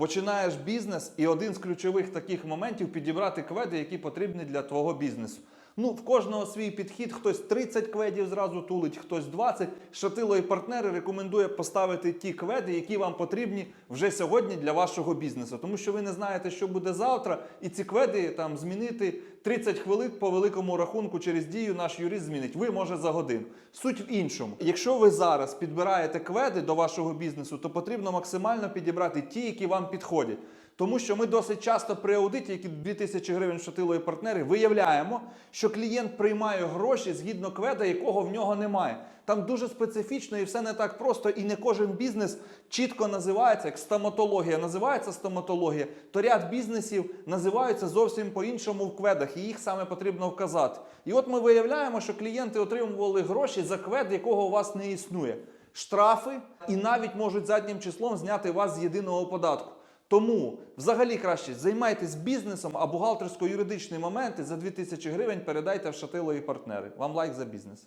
Починаєш бізнес, і один з ключових таких моментів підібрати кведи, які потрібні для твого бізнесу. Ну, в кожного свій підхід, хтось 30 кведів зразу тулить, хтось 20. Шатило і партнери рекомендує поставити ті кведи, які вам потрібні вже сьогодні для вашого бізнесу. Тому що ви не знаєте, що буде завтра, і ці кведи там змінити 30 хвилин по великому рахунку через дію наш юрист змінить. Ви може за годину. Суть в іншому. Якщо ви зараз підбираєте кведи до вашого бізнесу, то потрібно максимально підібрати ті, які вам підходять. Тому що ми досить часто при аудиті, які 2000 гривень шатило і партнери, виявляємо, що клієнт приймає гроші згідно кведа, якого в нього немає. Там дуже специфічно і все не так просто, і не кожен бізнес чітко називається, як стоматологія називається стоматологія, то ряд бізнесів називаються зовсім по-іншому в кведах, і їх саме потрібно вказати. І от ми виявляємо, що клієнти отримували гроші за квед, якого у вас не існує. Штрафи і навіть можуть заднім числом зняти вас з єдиного податку. Тому взагалі краще займайтесь бізнесом, а бухгалтерсько-юридичні моменти за 2000 гривень передайте в шатило і партнери. Вам лайк за бізнес.